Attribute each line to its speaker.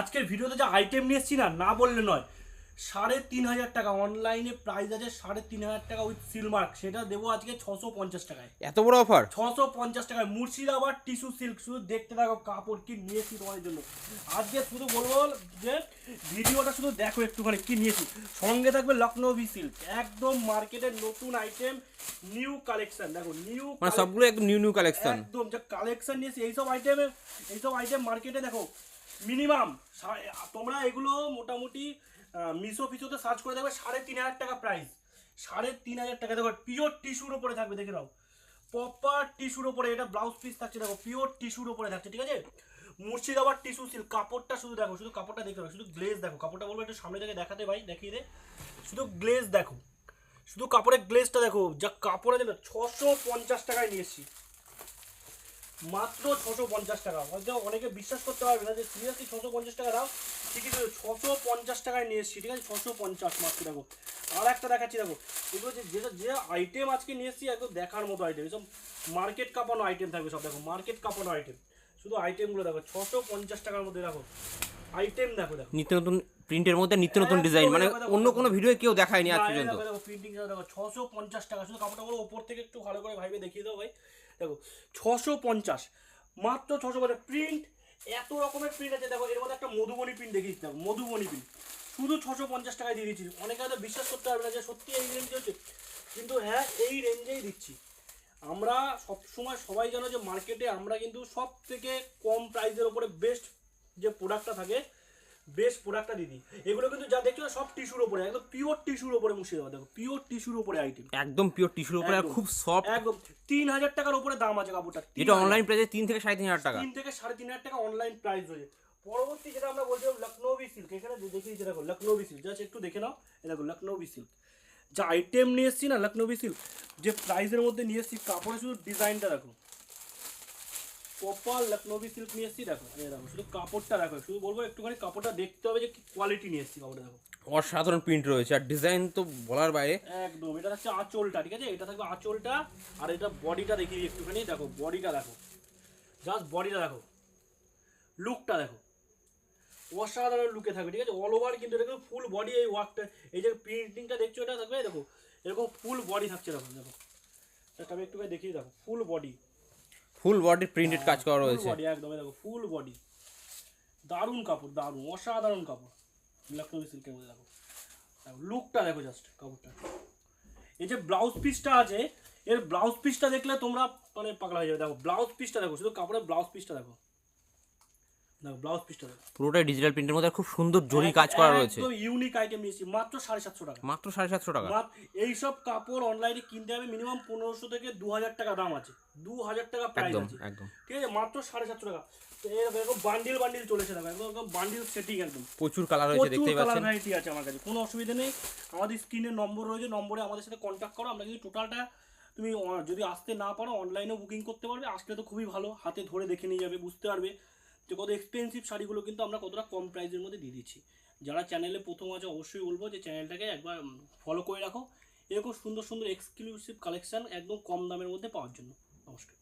Speaker 1: আজকের ভিডিওতে যে আইটেম নিয়ে এসেছি না না বললে নয়। সাড়ে তিন হাজার টাকা অনলাইনে প্রাইস আছে সাড়ে তিন হাজার টাকা উইথ সিলমার্ক সেটা দেবো আজকে ছশো পঞ্চাশ টাকায়।
Speaker 2: এত বড় অফার
Speaker 1: ছশো পঞ্চাশ টাকায়। মুর্শিদাবাদ টিস্যু সিল্ক শুধু দেখতে থাকো কাপড় কি নিয়েছি তোমাদের জন্য। আজকে শুধু বলব যে ভিডিওটা শুধু দেখো একটুখানি কি নিয়েছি সঙ্গে থাকবে লখনৌবি সিল্ক একদম মার্কেটের নতুন আইটেম নিউ কালেকশন দেখো নিউ
Speaker 2: মানে সবগুলো একদম নিউ নিউ কালেকশন
Speaker 1: একদম যে কালেকশন নিয়েছি এইসব আইটেমে এইসব আইটেম মার্কেটে দেখো মিনিমাম তোমরা এগুলো মোটামুটি মিশো ফিশোতে সার্চ করে দেখবে, সাড়ে তিন হাজার টাকা প্রাইস সাড়ে তিন হাজার টাকা, দেখো পিওর টিস্যুর ওপরে থাকবে, দেখে নাও। প্রপার টিস্যুর ওপরে এটা ব্লাউজ পিস থাকছে, দেখো পিওর টিস্যুর ওপরে থাকছে, ঠিক আছে? মুর্শিদাবাদ টিস্যু সিল্ক কাপড়টা শুধু দেখো, শুধু কাপড়টা হবে শুধু গ্লেজ দেখো, কাপড়টা বলব একটু সামনে থেকে দেখাতে ভাই, দেখিয়ে দে। শুধু গ্লেজ দেখো, শুধু কাপড়ের গ্লেজটা দেখো, যা কাপড়ে আছে ছশো পঞ্চাশ টাকায় নিয়ে এসেছি। মাত্র ছশো পঞ্চাশ টাকা। হয়তো অনেকে বিশ্বাস করতে পারবে না যে, সিরিয়াসলি ছশো পঞ্চাশ টাকা দাও? ঠিকই তো, ছশো পঞ্চাশ টাকায় নিয়ে এসেছি ঠিক আছে? ছশো পঞ্চাশ মাত্র, দেখো। আর একটা দেখাচ্ছি, দেখো। এগুলো যে, যেটা, যে আইটেম আজকে নিয়ে এসেছি, একদম দেখার মতো আইটেম এসব মার্কেট কাঁপানো আইটেম থাকবে সব, দেখো। মার্কেট কাঁপানো আইটেম শুধু আইটেমগুলো দেখো, ছশো পঞ্চাশ টাকার মধ্যে, দেখো। আইটেম দেখো দেখো।
Speaker 2: নিত্য নতুন প্রিন্টের মধ্যে নিত্য নতুন ডিজাইন মানে
Speaker 1: দেখো, দেখো,
Speaker 2: অন্য কোনো ভিডিও কেউ দেখায়নি আজ পর্যন্ত।
Speaker 1: প্রিন্টিং দেখো ছশো পঞ্চাশ টাকা। শুধু কাপড়টা বলো ওপর থেকে একটু ভালো করে ভাইবে দেখিয়ে দাও ভাই। দেখো ছশো পঞ্চাশ। মাত্র ছশো পঞ্চাশ। প্রিন্ট এত রকমের প্রিন্ট আছে। দেখো এর মধ্যে একটা মধুবনী প্রিন্ট দেখিয়ে দেখো মধুবনী প্রিন্ট শুধু ছশো পঞ্চাশ টাকায় দিয়ে দিচ্ছি। অনেকে হয়তো বিশ্বাস করতে পারবে না যে সত্যি এই রেঞ্জে হচ্ছে। কিন্তু হ্যাঁ এই রেঞ্জেই দিচ্ছি। আমরা সবসময় সবাই জানো যে মার্কেটে আমরা কিন্তু সব থেকে কম প্রাইসের ওপরে বেস্ট যে প্রোডাক্টটা থাকে বেস্ট প্রোডাক্টটা দিদি। এগুলো কিন্তু যা দেখছ সব টিস্যুর ওপরে একদম পিওর টিস্যুর ওপরে মুর্শিদাবাদ দেখো পিওর টিস্যুর ওপরে আইটেম
Speaker 2: একদম পিওর টিস্যুর উপরে খুব সফট
Speaker 1: একদম। তিন হাজার টাকার উপরে দাম আছে কাপড়টা।
Speaker 2: এটা অনলাইন প্রাইসে তিন থেকে সাড়ে তিন হাজার টাকা।
Speaker 1: তিন থেকে সাড়ে তিন হাজার টাকা অনলাইন প্রাইস রয়েছে। পরবর্তী যেটা আমরা বলছিলাম লখনৌবি সিল্ক এখানে দিচ্ছি দেখো লখনৌবি সিল্ক জাস্ট একটু দেখে নাও। দেখো লখনৌবি সিল্ক যা আইটেম নিয়ে এসেছি না লখনৌবি সিল্ক যে প্রাইসের মধ্যে নিয়ে এসেছি কাপড়ে শুধু ডিজাইনটা দেখো। প্রপার লখনৌবি সিল্ক নিয়ে এসেছি দেখো এই দেখো শুধু কাপড়টা দেখো শুধু বলব একটুখানি কাপড়টা দেখতে হবে যে কি কোয়ালিটি নিয়ে এসেছি কাপড়টা দেখো।
Speaker 2: অসাধারণ প্রিন্ট রয়েছে আর ডিজাইন তো বলার বাইরে।
Speaker 1: একদম এটা হচ্ছে আঁচলটা ঠিক আছে? এটা থাকবে আঁচলটা আর এটা বডিটা দেখি একটুখানি দেখো বডিটা দেখো। জাস্ট বডিটা দেখো। লুকটা দেখো। অসাধারণ লুকে থাকবে ঠিক আছে? অল ওভার কিন্তু এটা ফুল বডি এই ওয়ার্কটা এই যে প্রিন্টিংটা দেখছ এটা থাকবে দেখো? এরকম ফুল বডি থাকছে দেখো দেখো। আমি একটুখানি দেখিয়ে দেখো full body
Speaker 2: full body printed কাজ করা রয়েছে।
Speaker 1: বডি একদম দেখো ফুল বডি দারুণ কাপড় দারুণ অসাধারণ কাপড়। লখনৌ সিল্কের মধ্যে দেখো। লুকটা দেখো জাস্ট কাপড়টা। এই যে ব্লাউজ পিসটা আছে এর ব্লাউজ পিসটা দেখলে তোমরা মানে পাগলা হয়ে যাবে। দেখো ব্লাউজ পিসটা দেখো শুধু কাপড়ের ব্লাউজ পিসটা দেখো। ব্লাউজ পিসটা দেখো
Speaker 2: পুরোটাই ডিজিটাল প্রিন্টের মধ্যে খুব সুন্দর জরি কাজ করা রয়েছে।
Speaker 1: একদম ইউনিক আইটেম নিয়েছি মাত্র সাড়ে সাতশো টাকা।
Speaker 2: মাত্র সাড়ে সাতশো টাকা।
Speaker 1: মাত্র এইসব কাপড় অনলাইনে কিনতে হবে মিনিমাম পনেরোশো থেকে দু হাজার টাকা দাম আছে। দু হাজার টাকা প্রাইস আছে।
Speaker 2: একদম।
Speaker 1: ঠিক আছে মাত্র সাড়ে সাতশো টাকা। এরকম এরকম বান্ডিল বান্ডিল চলেছে দেখো একদম একদম বান্ডিল সেটিং একদম।
Speaker 2: প্রচুর কালার রয়েছে
Speaker 1: প্রচুর
Speaker 2: দেখতেই
Speaker 1: কালার ভ্যারাইটি আছে আমার কাছে কোনো অসুবিধা নেই। আমাদের স্ক্রিনের নম্বর রয়েছে নম্বরে আমাদের সাথে কন্ট্যাক্ট করো আমরা কিন্তু টোটালটা তুমি যদি আসতে না পারো অনলাইনেও বুকিং করতে পারবে। আসলে তো খুবই ভালো হাতে ধরে দেখে নিয়ে যাবে বুঝতে পারবে। যে কত এক্সপেন্সিভ শাড়িগুলো কিন্তু আমরা কতটা কম প্রাইসের মধ্যে দিয়ে দিচ্ছি। যারা চ্যানেলে প্রথম আছে, অবশ্যই বলব যে চ্যানেলটাকে একবার ফলো করে রাখো। এরকম সুন্দর সুন্দর এক্সক্লুসিভ কালেকশান একদম কম দামের মধ্যে পাওয়ার জন্য। নমস্কার।